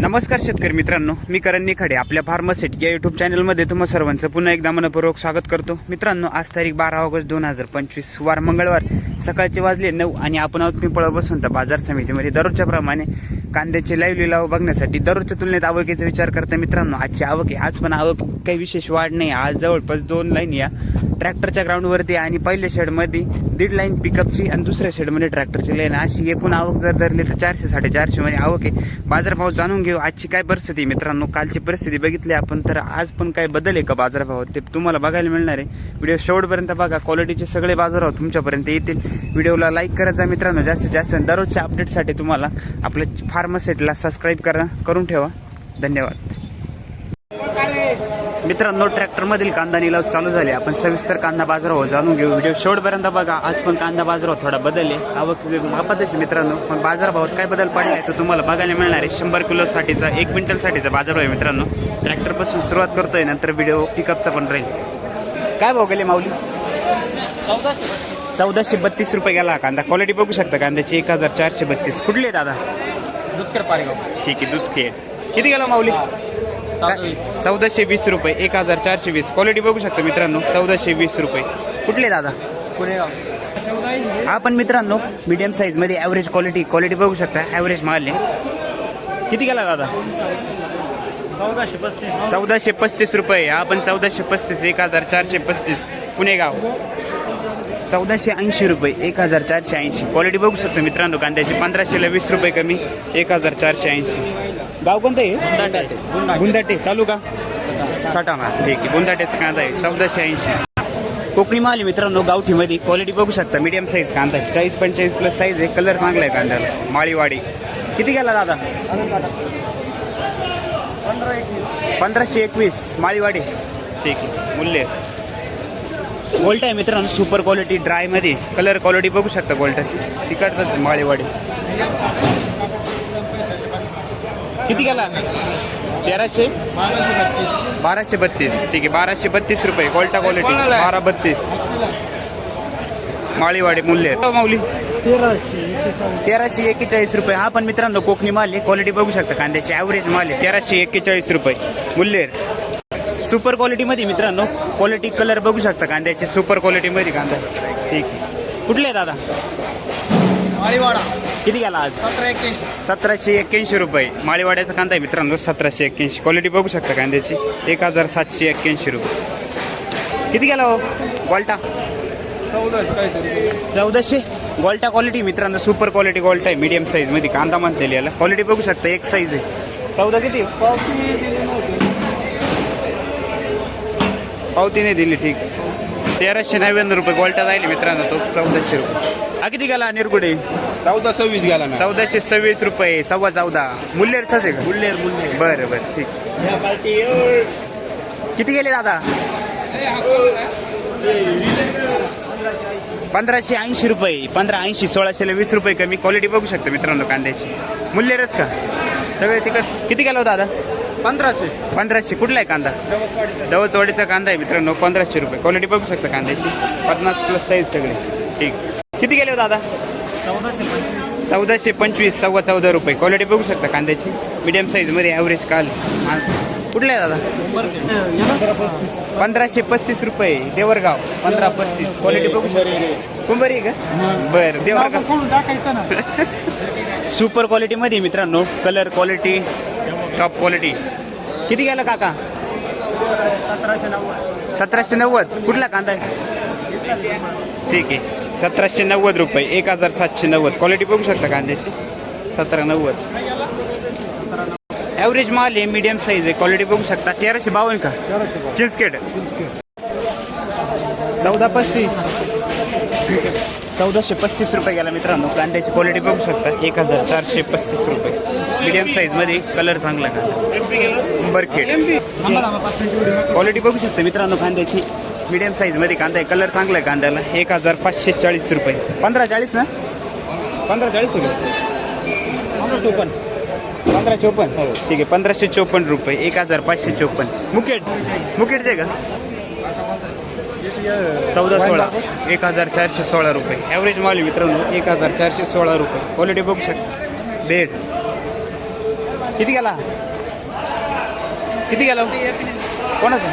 नमस्कार शेतकरी मित्रांनो मी करण निखाडे आपल्या फार्मसेट या युट्यूब चॅनलमध्ये तुम्हा सर्वांचं पुन्हा एकदा मनपूर्वक स्वागत करतो. मित्रांनो आज तारीख बारा ऑगस्ट दोन हजार पंचवीस वार मंगळवार. सकाळचे वाजले नऊ आणि आपण आहोत पिंपळा बसून तर बाजार समितीमध्ये. दररोजच्या प्रमाणे कांद्याचे लाईव्ह लिलाव बघण्यासाठी दररोजच्या तुलनेत आवकेचा विचार करता मित्रांनो आजची आवक आहे आज पण आवक काही विशेष वाढ नाही. आज जवळपास दोन लाईन या ट्रॅक्टरच्या ग्राउंडवरती आणि पहिल्या शेडमध्ये दीड लाईन पिकअपची आणि दुसऱ्या शेडमध्ये ट्रॅक्टरची लाईन अशी एकूण आवक जर धरली तर चारशे साडेचारशे म्हणजे आवक आहे. बाजारभाव जाणून घेऊ. आजची काय परिस्थिती मित्रांनो? कालची परिस्थिती बघितली आपण तर आज पण काय बदल आहे का बाजारभावात? ते तुम्हाला बघायला मिळणार आहे. व्हिडिओ शेवटपर्यंत बघा. क्वालिटीचे सगळे बाजारभाव तुमच्यापर्यंत येतील. व्हिडिओला लाईक करायचा मित्रांनो. जास्तीत जास्त दररोजच्या अपडेटसाठी तुम्हाला आपल्या फार्मसेटला सबस्क्राईब करा. करून ठेवा. धन्यवाद. मित्रांनो ट्रॅक्टर मधील कांदा निलाव चालू झाले. आपण सविस्तर कांदा बाजारावर जाणून घेऊ. व्हिडिओ शेवटपर्यंत बघा. आज पण कांदा बाजारावर थोडा बदल आहे आवक मापातच मित्रांनो. पण बाजारभावात काय बदल पडलाय तर तुम्हाला बघायला मिळणार आहे. शंभर किलो साठीचा एक क्विंटल साठीचा बाजारभाव आहे मित्रांनो. ट्रॅक्टरपासून सुरुवात करतोय नंतर व्हिडिओ पिकअपचा पण राहील. काय भाव गेले माऊली? चौदाशे बत्तीस रुपये गेला हा कांदा. क्वालिटी बघू शकता कांद्याची. एक हजार चारशे बत्तीस. कुठले दादा? दुधकर पारेगाव. ठीक आहे दूध खेळ किती गेला माऊली? चौदाशे वीस रुपये. एक हजार चारशे वीस. क्वालिटी बघू शकता मित्रांनो चौदाशे वीस रुपये. कुठले दादा? पुणेगाव. हा पण मित्रांनो मीडियम साईजमध्ये ॲव्हरेज क्वालिटी क्वालिटी बघू शकता ॲव्हरेज माल आहे. किती गेला दादा? चौदाशे पस्तीस. चौदाशे पस्तीस रुपये. हा पण चौदाशे पस्तीस एक हजार चारशे पस्तीस. पुणेगाव. चौदाशे ऐंशी रुपये एक हजार चारशे ऐंशी. क्वालिटी बघू शकतो मित्रांनो कांद्याची पंधराशेला वीस रुपये कमी एक हजार चारशे ऐंशी. गाव कोणतं आहे गुंदाटे तालुका? साठाणा ठीक आहे गुंदाट्याचा कांदा आहे. चौदाशे ऐंशी. कोकणी माल मित्रांनो गावठीमध्ये. क्वालिटी बघू शकता. मीडियम साईज कांदा आहे. चाळीस पंचेचाळीस प्लस साईज आहे. कलर चांगला आहे कांद्याला. माळीवाडी. किती गेला दादा? पंधराशे एकवीस. माळीवाडी. ठीक आहे. मूल्य? गोल्ट आहे मित्रांनो. सुपर क्वालिटी ड्रायमध्ये कलर क्वालिटी बघू शकता गोल्टाची तिकडचंच माळीवाडी. किती गेला? तेराशे? बाराशे बत्तीस. ठीक आहे बाराशे बत्तीस रुपये. गोल्टा क्वालिटी बारा बत्तीस. माळीवाडी मूल्य हो, माऊली. तेराशे एक्केचाळीस रुपये. हा पण मित्रांनो कोकणी माल आहे. क्वालिटी बघू शकता. कांद्याची ॲव्हरेज माल आहे. तेराशे एक्केचाळीस रुपये. मूल्य सुपर क्वालिटीमध्ये मित्रांनो क्वालिटी कलर बघू शकता. कांद्याचे सुपर क्वालिटीमध्ये कांदा. ठीक आहे. कुठले दादा? माळीवाडा. किती गेला आज? सतरा एक्क्याऐंशी. सतराशे एक्क्याऐंशी रुपये. माळीवाड्याचा कांदा आहे मित्रांनो सतराशे एक्क्याऐंशी. क्वालिटी बघू शकता कांद्याची. एक हजार सातशे एक्क्याऐंशी रुपये. किती गेला हो? गोल्टा चौदाशे गोल्टा क्वालिटी मित्रांनो सुपर क्वालिटी गोल्टा आहे. मीडियम साईजमध्ये कांदा म्हणते याला. क्वालिटी बघू शकता एक साईज आहे. चौदा किती? पावती पावतीने दिली ठीक. तेराशे नव्याण्णव रुपये गोल्टा जाईल मित्रांनो तो चौदाशे रुपये. हा किती गेला निरगुडे? चौदा सव्वीस गेला ना. चौदाशे सव्वीस रुपये सव्वा चौदा. मुल्लेरचाच आहे का? बुल्लेर बुल्लेर बरं बरं ठीक. किती गेले दादा? पंधराशे ऐंशी रुपये पंधरा ऐंशी सोळाशेला वीस रुपये कमी क्वालिटी बघू शकता मित्रांनो कांद्याची. मुल्लेरच का? सगळे तिकट किती गेला हो दादा? पंधराशे. पंधराशे. कुठला आहे कांदा? दवचवाडीचा कांदा आहे मित्रांनो पंधराशे रुपये. क्वालिटी बघू शकता कांद्याची. पन्नास प्लस साईज सगळे. ठीक. किती गेले हो दादा? चौदाशे पंचवीस. चौदाशे पंचवीस सव्वा चौदा रुपये. क्वालिटी बघू शकता कांद्याची. मीडियम साईजमध्ये ॲव्हरेज काल. कुठला आहे दादा? पंधराशे पस्तीस रुपये. देवरगाव. पंधरा पस्तीस. क्वालिटी बघू शकता. कुंभारी का? बरं देवरगाव. टाकायचं ना. सुपर क्वालिटीमध्ये मित्रांनो. कलर क्वालिटी टॉप क्वालिटी किती गेला काका? सतराशे नव्वद सतराशे नव्वद. कुठला कांदा आहे? ठीक आहे. सतराशे नव्वद रुपये एक हजार सातशे नव्वद. क्वालिटी बघू शकता कांद्याची सतरा नव्वद. ॲव्हरेज माल आहे मीडियम साईज आहे. क्वालिटी बघू शकता. तेराशे बावन्न का? चिंचकेट चौदा पस्तीस. चौदाशे पस्तीस रुपये गेला मित्रांनो. कांद्याची क्वालिटी बघू शकता. एक हजार चारशे पस्तीस रुपये. मीडियम साईजमध्ये कलर चांगला का बरखेड क्वालिटी बघू शकता मित्रांनो कांद्याची. मीडियम साईजमध्ये कांदा आहे. कलर चांगला आहे कांद्याला. एक हजार पाचशे चाळीस रुपये. पंधरा चाळीस ना? पंधरा चाळीस का? पंधरा चोपन्न. पंधरा चोपन्न. हो ठीक आहे. पंधराशे चोपन्न रुपये. एक हजार पाचशे चोपन्न. मुकेट. मुकेटचे का? चौदा सोळा. एक हजार चारशे सोळा रुपये. ॲव्हरेज माल मित्रांनो. एक हजार चारशे सोळा रुपये. क्वालिटी बघू शकता. बेड किती गेला? किती गेला? कोणाचा?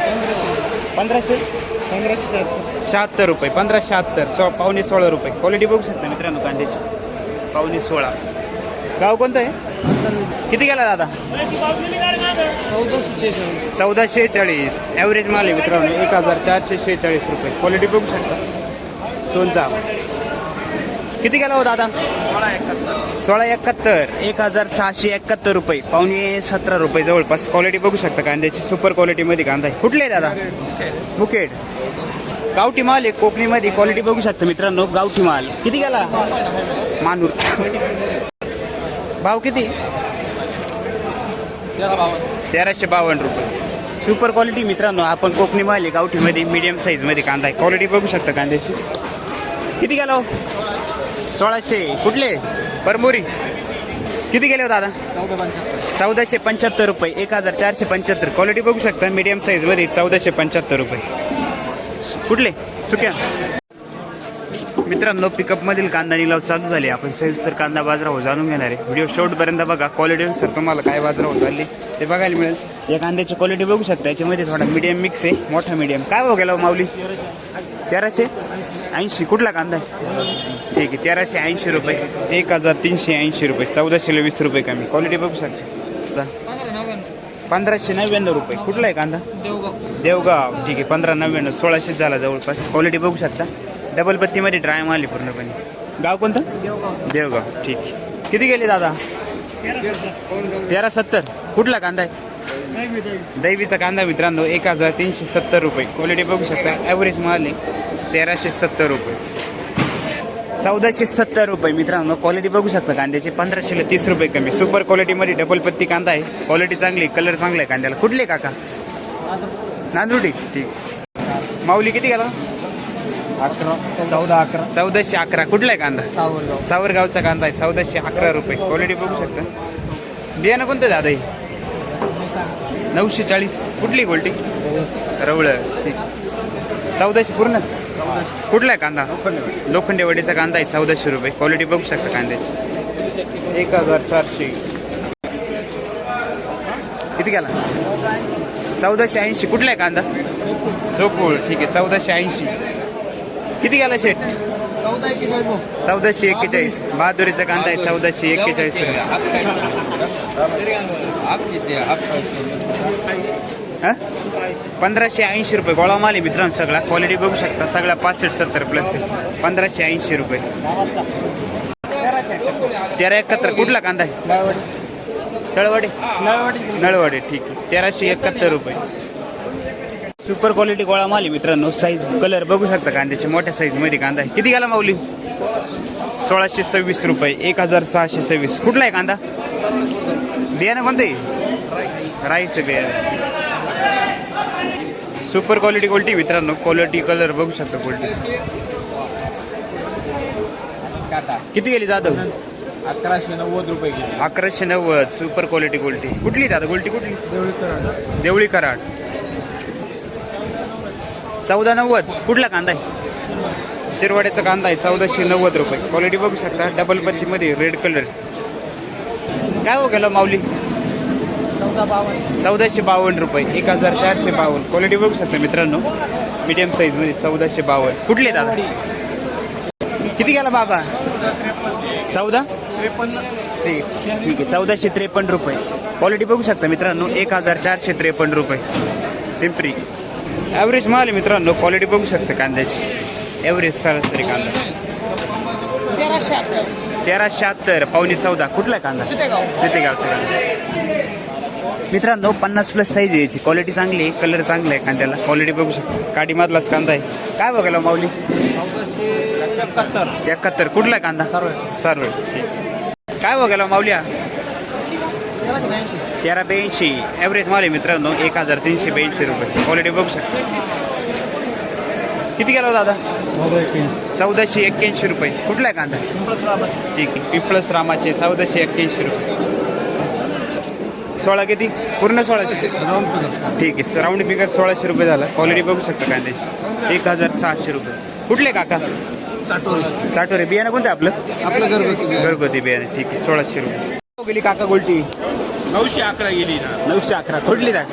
पंधराशे. पंधराशे शहात्तर रुपये पंधरा शहात्तर सो पावणे सोळा रुपये. क्वालिटी बघू शकता मित्रांनो कांद्याची. पावणे सोळा. गाव कोणतं आहे? किती गेला दादा? चौदाशे शेहेचाळीस. चौदाशे चाळीस ॲव्हरेज माल आहे मित्रांनो एक हजार चारशे शेहेचाळीस रुपये. क्वालिटी बघू शकता. सोनचा. किती गेला हो दादा? सोळा एकाहत्तर. सोळा एकाहत्तर. एक हजार सहाशे एकाहत्तर रुपये. पावणे सतरा रुपये जवळपास. क्वालिटी बघू शकता कांद्याची. सुपर क्वालिटीमध्ये कांदा आहे. कुठले आहे दादा? बुकेट गावठी माल आहे. कोकणीमध्ये क्वालिटी बघू शकता मित्रांनो. गावठी माल. किती गेला? मानूर. भाव किती? तेराशे बावन्न रुपये. सुपर क्वालिटी मित्रांनो. आपण कोकणी माल आहे. गावठीमध्ये मीडियम साईजमध्ये कांदा आहे. क्वालिटी बघू शकता कांद्याची. किती गेलो हो? सोळाशे. कुठले? परमोरी किती गेले हो दादा? चौदाशे पंच्याहत्तर रुपये. एक हजार चारशे पंच्याहत्तर. क्वालिटी बघू शकता मीडियम साईजमध्ये चौदाशे पंच्याहत्तर रुपये. कुठले? सुक्या. मित्रांनो पिकअपमधील कांदा निलाव चालू झाले. आपण सविस्तर कांदा बाजारावर हो जाणून घेणार आहे. व्हिडिओ शेवटपर्यंत बघा. क्वालिटीनुसार तुम्हाला काय बाजारावर हो चालले ते बघायला मिळेल. या कांद्याची क्वालिटी बघू शकता. याच्यामध्ये थोडा मीडियम मिक्स आहे. मोठा मीडियम काय भाव गेला हो, माऊली? तेराशे ऐंशी कुठला कांदा आहे? ठीक आहे तेराशे ऐंशी रुपये. एक हजार तीनशे ऐंशी रुपये चौदाशेला वीस रुपये कमी. क्वालिटी बघू शकता. पंधराशे नव्याण्णव रुपये. कुठला आहे कांदा? देवगाव. ठीक आहे पंधरा नव्याण्णव सोळाशे झाला जवळपास. क्वालिटी बघू शकता. डबल पत्तीमध्ये ड्राय माल पूर्णपणे. गाव कोणतं? देवगाव. ठीक आहे. किती गेले दादा? तेरा सत्तर. कुठला कांदा आहे? दैवीचा कांदा मित्रांनो एक हजार तीनशे सत्तर रुपये. क्वालिटी बघू शकता ॲव्हरेज माल आहे तेराशे सत्तर रुपये. चौदाशे सत्तर रुपये मित्रांनो क्वालिटी बघू शकता कांद्याची पंधराशेला तीस रुपये कमी. सुपर क्वालिटीमध्ये डबल पत्ती कांदा आहे. क्वालिटी चांगली कलर चांगला आहे कांद्याला. कुठले काका? नांदुर्डी. ठीक. माऊली किती गेला? अकरा. चौदा अकरा. चौदाशे अकरा. कुठला आहे कांदा? सावरगाव. सावरगावचा कांदा आहे चौदाशे अकरा रुपये. क्वालिटी बघू शकता. बियाणं कोणतं दादा नऊशे चाळीस. कुठली गोल्टी रवळ. ठीक चौदाशे पूर्ण? कुठला आहे कांदा? लोखंडे वडीचा कांदा आहे चौदाशे रुपये. क्वालिटी बघू शकता कांद्याची. एक हजार चारशे. किती गेला चौदाशे ऐंशी. कुठला आहे कांदा? चोकूळ. ठीक आहे चौदाशे ऐंशी. किती गेला शेट? चौदाशे एक्केचाळीस. बहादुरीचा कांदा आहे चौदाशे एक्केचाळीस. हां? पंधराशे ऐंशी रुपये. गोळा माल आहे मित्रांनो सगळा. क्वालिटी बघू शकता. सगळा पासष्ट सत्तर प्लस आहे. पंधराशे ऐंशी रुपये. तेरा एकाहत्तर. कुठला कांदा आहे? तळवडे. नळवडे. ठीक आहे. तेराशे एकाहत्तर रुपये. सुपर क्वालिटी गोळा माल आहे मित्रांनो. साईज कलर बघू शकता कांद्याचे. मोठ्या साईजमध्ये कांदा आहे. किती गेला माऊली? सोळाशे सव्वीस रुपये. एक हजार सहाशे सव्वीस. कुठला आहे कांदा? बियाणं कोणतं आहे? राईचं बियाणं सुपर क्वालिटी क्वालिटी मित्रांनो क्वालिटी कलर बघू शकता क्वालिटी किती गेली जाधव? अकराशे नव्वद रुपये गेले. अकराशे नव्वद सुपर क्वालिटी क्वालिटी कुठली दादा? क्वालिटी कुठली? देवळी कराड. देवळी कराड चौदा नव्वद. कुठला कांदा आहे? शिरवाड्याचा कांदा आहे चौदाशे नव्वद रुपये. क्वालिटी बघू शकता डबल पत्तीमध्ये रेड कलर काय हो गेलं माऊली? चौदाशे बावन्न. रुपये. एक हजार चारशे बावन्न. क्वालिटी बघू शकता मित्रांनो. मीडियम साईजमध्ये चौदाशे बावन्न. कुठले दादा किती गेला बाबा? चौदा? त्रेपन्न ठीक आहे. चौदाशे त्रेपन्न रुपये. क्वालिटी बघू शकता मित्रांनो. एक हजार चारशे त्रेपन्न रुपये. पिंपरी ॲव्हरेज माल आहे मित्रांनो. क्वालिटी बघू शकता कांद्याची. ॲव्हरेज सरासरी कांदा. तेरा शहात्तर पावणे चौदा. कुठला कांदा? चितेगाव. चितेगावचा कांदा. मित्रांनो पन्नास प्लस साईज आहे याची. क्वालिटी चांगली आहे कलर चांगला आहे कांद्याला. क्वालिटी बघू शकता. काडीमधलाच कांदा आहे. काय बघायला माऊली? एकाहत्तर एकाहत्तर. कुठला कांदा? सर्व काय बघायला माऊल्या? तेरा ब्याऐंशी. ॲव्हरेज माल आहे मित्रांनो एक हजार तीनशे ब्याऐंशी रुपये. क्वालिटी बघू शकता. किती गेला दादा? चौदाशे एक्क्याऐंशी रुपये. कुठला आहे कांदा ठीक आहे. पिंपळस रामाचे चौदाशे एक्क्याऐंशी रुपये. सोळा किती? पूर्ण सोळाशे. ठीक आहे. राऊंड फिगर सोळाशे रुपये झाला. क्वालिटी बघू शकता कांद्याची एक हजार सहाशे रुपये. कुठले काका? चाटोरे. बियाणं कोणतं आपलं? आपलं घरगुती घरगुती बियाणे. ठीक आहे. सोळाशे रुपये. गेली काका गोल्टी? नऊशे अकरा गेली ना. नऊशे अकरा. कुठली जाग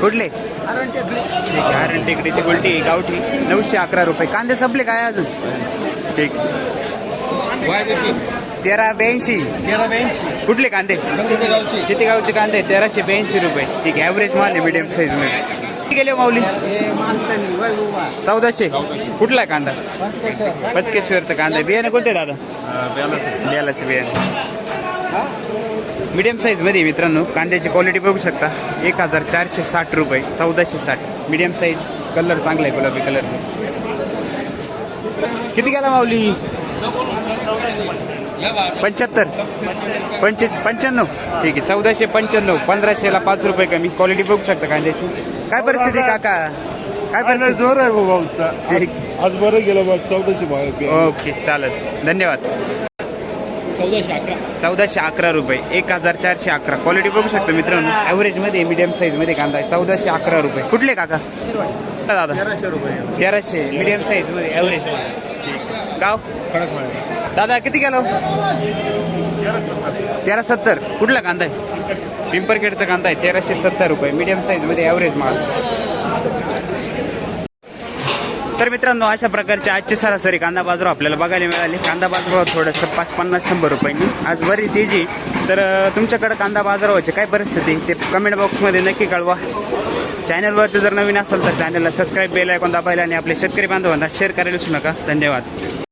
कुठले? हरण टेकडीची गुलटी गावठी. नऊशे अकरा रुपये. कांदे संपले काय अजून? ठीक. तेरा ब्याऐंशी तेरा ब्याऐंशी कुठले कांदे? गावची शेतीगावचे कांदे तेराशे ब्याऐंशी रुपये. ठीक आहे ॲव्हरेज माल आहे मिडियम साईजमध्ये. किती गेले माऊली? हे उभा. चौदाशे. कुठला कांदा? पंचकेश्वर पचकेश्वरचा कांदा. बियाणे कोणते दादा? बियालाचे बियाणे. मिडियम साईजमध्ये आहे मित्रांनो कांद्याची क्वालिटी बघू शकता. एक हजार चारशे साठ रुपये चौदाशे साठ मिडियम साईज कलर चांगला आहे गुलाबी कलर किती गेला माऊली? पंच्याहत्तर. पंचे पंच्याण्णव. ठीक आहे चौदाशे पंच्याण्णव पंधराशेला पाच रुपये कमी. क्वालिटी बघू शकता कांद्याची काय परिस्थिती आहे काका? काय परिस्थिती? जोर आहे भाऊचा ठीक. आज बरं गेलं बघ चौदाशे भाव ओके चालेल. धन्यवाद. चौदाशे अकरा. चौदाशे अकरा रुपये. एक हजार चारशे अकरा. क्वालिटी बघू शकतो मित्रांनो. ॲव्हरेजमध्ये मीडियम साईजमध्ये कांदा आहे. चौदाशे अकरा रुपये. कुठले काका? दादा. तेराशे रुपये. तेराशे. मीडियम साईजमध्ये ॲव्हरेज गाव? दादा किती गेलो? तेरा सत्तर कुठला कांदा आहे? पिंपरखेडचा कांदा आहे तेराशे सत्तर रुपये. मीडियम साईजमध्ये ॲव्हरेज माल. तर मित्रांनो अशा प्रकारचे आजचे सरासरी कांदा बाजार आपल्याला बघायला मिळाले. कांदा बाजारावर थोडंसं पाच पन्नास शंभर रुपयांनी. आज बरी तेजी. तर तुमच्याकडे कांदा बाजारावरची काय परिस्थिती? ते कमेंट बॉक्समध्ये नक्की कळवा. चॅनलवरती जर नवीन असेल तर चॅनलला सबस्क्राईब बेल आयकॉन दाबायला आणि आपले शेतकरी बांधवांना शेअर करायला विसरू नका. धन्यवाद.